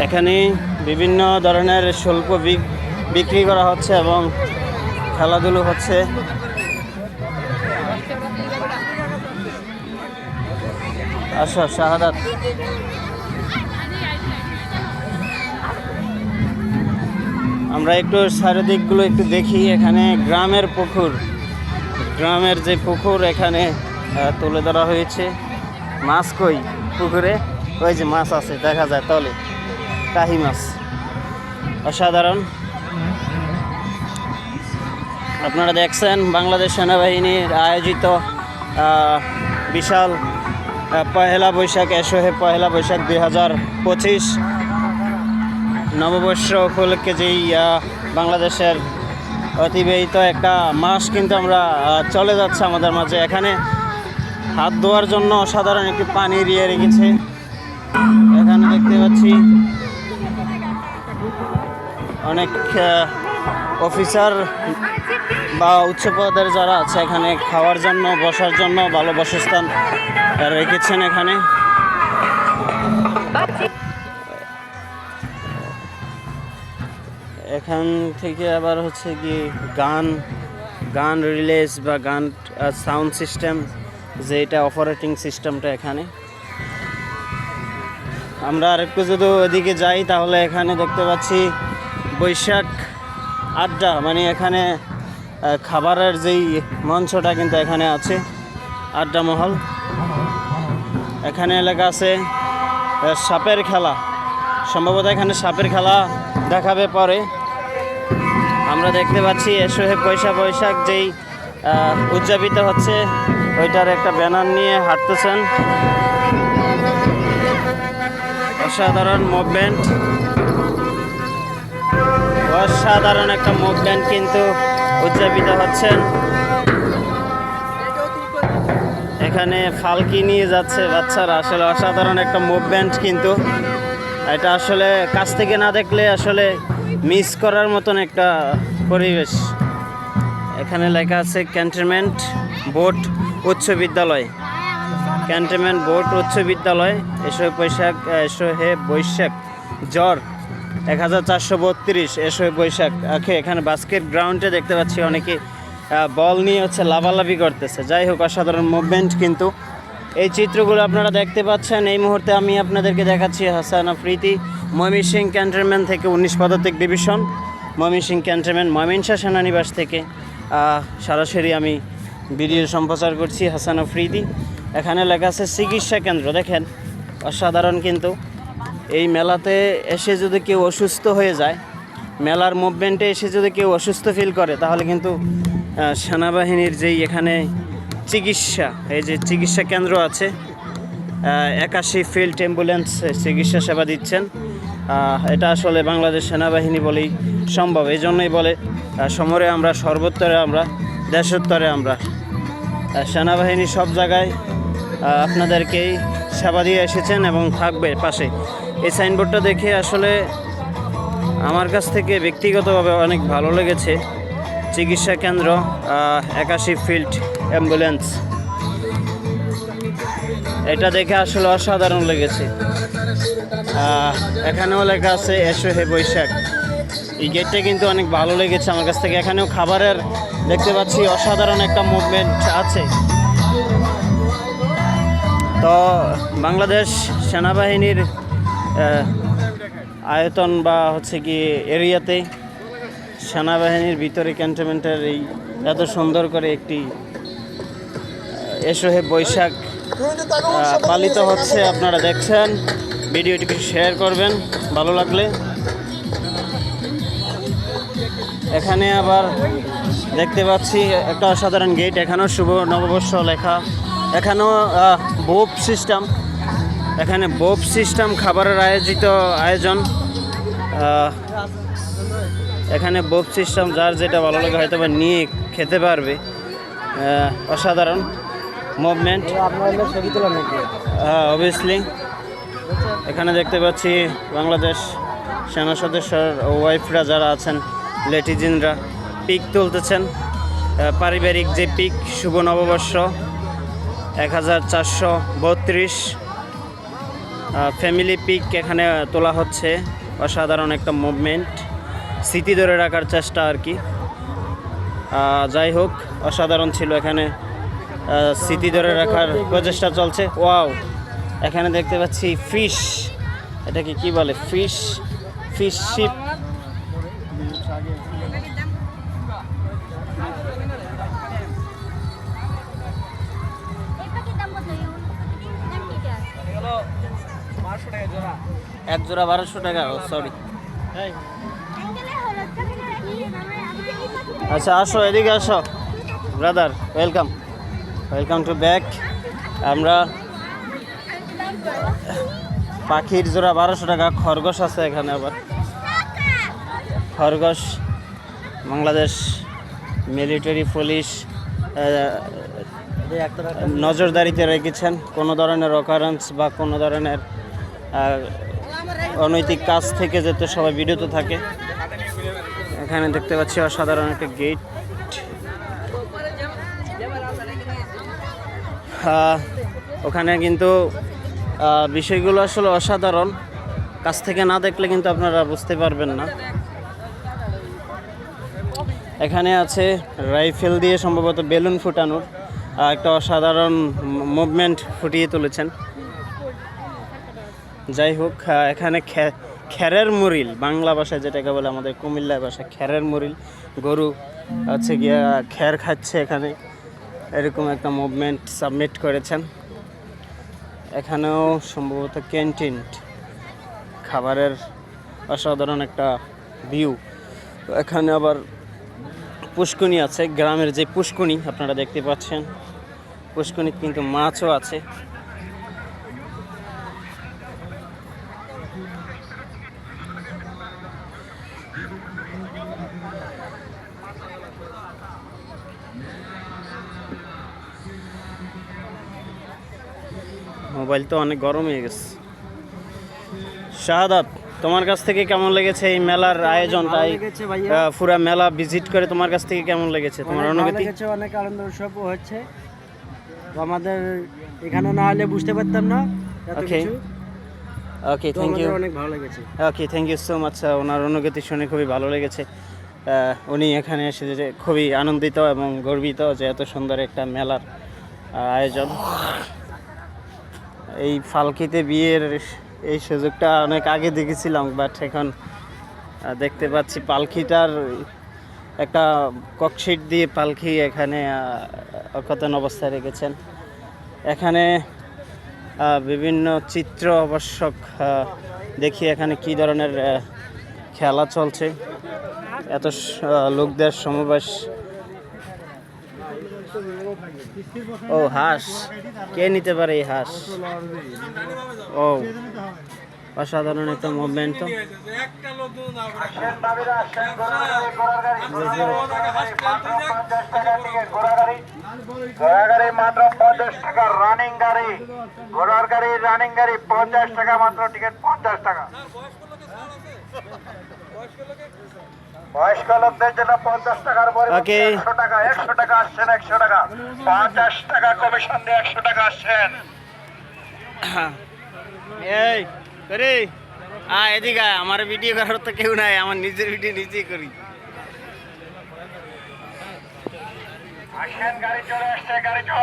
এখানে বিভিন্ন ধরনের শুল্ক বিক- বিক্রি করা হচ্ছে এবং খেলাধুলো হচ্ছে। আসো, শাহাদাত। আমরা একটু চারিদিকগুলো একটু দেখি। এখানে গ্রামের পুকুর। গ্রামের যে পুকুর, এখানে তুলে ধরা হয়েছে। মাছ কই পুকুরে? ওই যে মাছ আছে, দেখা যায়, তলে। টাহি মাছ। অসাধারণ। আপনারা দেখছেন বাংলাদেশ সেনাবাহিনীর আয়োজিত বিশাল পহেলা বৈশাখ এসো হে পহেলা বৈশাখ দুই হাজার পঁচিশ। নববর্ষ উপলক্ষে যেই বাংলাদেশের অতিবাহিত একটা মাস কিন্তু আমরা চলে যাচ্ছে আমাদের মাঝে। এখানে হাত ধোয়ার জন্য অসাধারণ একটি পানি দিয়ে রেখেছে। এখানে দেখতে পাচ্ছি অনেক অফিসার বা উচ্চ পদের যারা আছে এখানে খাওয়ার জন্য, বসার জন্য ভালো বাসস্থান রেখেছেন এখানে। এখান থেকে আবার হচ্ছে কি গান গান রিলেজ বা গান সাউন্ড সিস্টেম যে এটা অপারেটিং সিস্টেমটা এখানে। আমরা আরেকটু যদি ওদিকে যাই, তাহলে এখানে দেখতে পাচ্ছি বৈশাখ আড্ডা মানে এখানে খাবারের যেই মঞ্চটা কিন্তু এখানে আছে, আড্ডা মহল। এখানে এলাকা আছে সাপের খেলা। সম্ভবত এখানে সাপের খেলা দেখাবে পরে। আমরা দেখতে পাচ্ছি এসো হে পয়সা বৈশাখ যেই উদযাপিত হচ্ছে, ওইটার একটা ব্যানার নিয়ে হাঁটতেছেন। অসাধারণ মুভমেন্ট অসাধারণ একটা মুভমেন্ট কিন্তু উদযাপিত হচ্ছেন। এখানে ফালকি নিয়ে যাচ্ছে বাচ্চারা। আসলে অসাধারণ একটা মুভমেন্ট কিন্তু। এটা আসলে কাছ থেকে না দেখলে আসলে মিস করার মতন একটা পরিবেশ। এখানে লেখা আছে ক্যান্টনমেন্ট বোর্ড উচ্চ বিদ্যালয়। ক্যান্টনমেন্ট বোর্ড উচ্চ বিদ্যালয়, এসো বৈশাখ, এসো হে বৈশাখ, জ্বর। এক হাজার চারশো বত্রিশ, এসো বৈশাখ। ওকে, এখানে বাস্কেট গ্রাউন্ডে দেখতে পাচ্ছি অনেকে বল নিয়ে হচ্ছে লাভালাভি করতেছে। যাই হোক, অসাধারণ মুভমেন্ট কিন্তু। এই চিত্রগুলো আপনারা দেখতে পাচ্ছেন। এই মুহূর্তে আমি আপনাদেরকে দেখাচ্ছি হাসান আফ্রিদি ময়মনসিং ক্যান্টনমেন্ট থেকে উনিশ পদাতিক ডিভিশন ময়মনসিং ক্যান্টনমেন্ট ময়মনসা সেনানিবাস থেকে। সরাসরি আমি ভিডিও সম্প্রচার করছি হাসান আফ্রিদি। এখানে লেখা আছে চিকিৎসা কেন্দ্র, দেখেন। অসাধারণ কিন্তু। এই মেলাতে এসে যদি কেউ অসুস্থ হয়ে যায়, মেলার মুভমেন্টে এসে যদি কেউ অসুস্থ ফিল করে, তাহলে কিন্তু সেনাবাহিনীর যেই এখানে চিকিৎসা, এই যে চিকিৎসা কেন্দ্র আছে একাশি ফিল্ড অ্যাম্বুলেন্স চিকিৎসা সেবা দিচ্ছেন। এটা আসলে বাংলাদেশ সেনাবাহিনী বলেই সম্ভব। এই জন্যই বলে সমরে আমরা, সর্বোত্তরে আমরা, দেশোত্তরে আমরা সেনাবাহিনী সব জায়গায় আপনাদেরকেই সেবা দিয়ে এসেছেন এবং থাকবে পাশে। এই সাইনবোর্ডটা দেখে আসলে আমার কাছ থেকে ব্যক্তিগতভাবে অনেক ভালো লেগেছে। চিকিৎসা কেন্দ্র একাশি ফিল্ড অ্যাম্বুলেন্স। এটা দেখে আসলে অসাধারণ লেগেছে। এখানেও লেখা আছে, এসো হে বৈশাখ। এই গেটটা কিন্তু অনেক ভালো লেগেছে আমার কাছ থেকে। এখানেও খাবারের দেখতে পাচ্ছি অসাধারণ একটা মুভমেন্ট আছে। তো বাংলাদেশ সেনাবাহিনীর আয়তন বা হচ্ছে কি এরিয়াতে সেনাবাহিনীর ভিতরে ক্যান্টনমেন্টের এই এত সুন্দর করে একটি আহ, এসো হে বৈশাখ পালিত হচ্ছে আপনারা দেখছেন। ভিডিওটিকে শেয়ার করবেন ভালো লাগলে। এখানে আবার দেখতে পাচ্ছি একটা অসাধারণ গেট এখানেও শুভ নববর্ষ লেখা। এখানেও বোপ সিস্টেম এখানে বোপ সিস্টেম খাবারের আয়োজিত আয়োজন। এখানে বোপ সিস্টেম যার যেটা ভালো লাগে হয়তো বা নিয়ে খেতে পারবে। অসাধারণ মুভমেন্ট হ্যাঁ অবভিয়াসলি এখানে দেখতে পাচ্ছি বাংলাদেশ সেনা সদস্যর ওয়াইফরা যারা আছেন লেটিজিনরা পিক তুলতেছেন। পারিবারিক যে পিক শুভ নববর্ষ এক হাজার চারশো বত্রিশ। ফ্যামিলি পিক এখানে তোলা হচ্ছে। অসাধারণ একটা মুভমেন্ট স্মৃতি ধরে রাখার চেষ্টা আর কি। যাই হোক, অসাধারণ ছিল এখানে। স্মৃতি ধরে রাখার প্রচেষ্টা চলছে। ওয়াও এখানে দেখতে পাচ্ছি ফিশ এটাকে কি বলে? ফিশ ফিশ শিপ এক জোড়া বারোশো টাকা সরি আচ্ছা আসো এদিকে আসো। Brother welcome welcome to back আমরা পাখির জোড়া বারোশো টাকা খরগোশ আছে এখানে আবার। খরগোশ বাংলাদেশ মিলিটারি পুলিশ নজরদারিতে রেখেছেন। কোনো ধরনের অকারেন্স বা কোনো ধরনের অনৈতিক কাজ থেকে যাতে সবাই বিরত থাকে। এখানে দেখতে পাচ্ছি অসাধারণ একটা গেট। ওখানে কিন্তু বিষয়গুলো আসলে অসাধারণ। কাছ থেকে না দেখলে কিন্তু আপনারা বুঝতে পারবেন না। এখানে আছে রাইফেল দিয়ে সম্ভবত বেলুন ফুটানোর একটা অসাধারণ মুভমেন্ট ফুটিয়ে তুলেছেন। যাই হোক এখানে খেরের মুরিল, বাংলা ভাষায় যেটাকে বলে আমাদের কুমিল্লা ভাষা, খেরের মুরিল, গরু হচ্ছে গিয়া খের খাচ্ছে এখানে। এরকম একটা মুভমেন্ট সাবমিট করেছেন। এখানেও সম্ভবত ক্যান্টিন খাবারের অসাধারণ একটা ভিউ এখানে আবার পুষ্কুনি আছে, গ্রামের যে পুষ্কুনি, আপনারা দেখতে পাচ্ছেন। পুষ্কুনি কিন্তু মাছও আছে। মোবাইল তো অনেক গরম হয়ে গেছে। শাহাদাত তোমার কাছ থেকে কেমন লেগেছে এই মেলার আয়োজনটা ভাইয়া। আহ, পুরা মেলা ভিজিট করে তোমার কাছ থেকে কেমন লেগেছে? তোমার অনুভূতি? অনেক আনন্দ উৎসবও হচ্ছে। আমাদের এখানে না হলে বুঝতে পারতাম না ওকে ওকে থ্যাংক ইউ অনেক ভালো লেগেছে। Okay thank you so much ওনার অনুভূতি শুনে খুবই ভালো লেগেছে। উনি এখানে এসে যে খুবই আনন্দিত এবং গর্বিত যে এত সুন্দর একটা মেলার আয়োজন। এই ফালকিতে বিয়ের এই সুযোগটা অনেক আগে দেখেছিলাম বাট এখন দেখতে পাচ্ছি পালকিটার একটা ককশিট দিয়ে পালকি এখানে অকথন অবস্থায় রেখেছেন। এখানে বিভিন্ন চিত্র আবশ্যক দেখি এখানে কি ধরনের খেলা চলছে। এত লোকদের সমাবেশ ও হাঁস কে নিতে পারে এই হাঁস ও অসাধারণ একটা মুভমেন্ট তো গাড়ি মাত্র পঞ্চাশ টাকা রানিং গাড়ি ঘোড়ার গাড়ি রানিং গাড়ি পঞ্চাশ টাকা মাত্র টিকিট পঞ্চাশ টাকা বয়স্ক লোকদের জন্য পঞ্চাশ টাকার একশো টাকা একশো টাকা আসছেন একশো টাকা। পঞ্চাশ টাকা কমিশন দিয়ে একশো টাকা আসছেন। এই করে। আ এদিকে আমার ভিডিও করার তো কেউ নাই আমার নিজের ভিডিও নিজেই করি। আসেন গাড়ি চলে আসছে গাড়ি চলে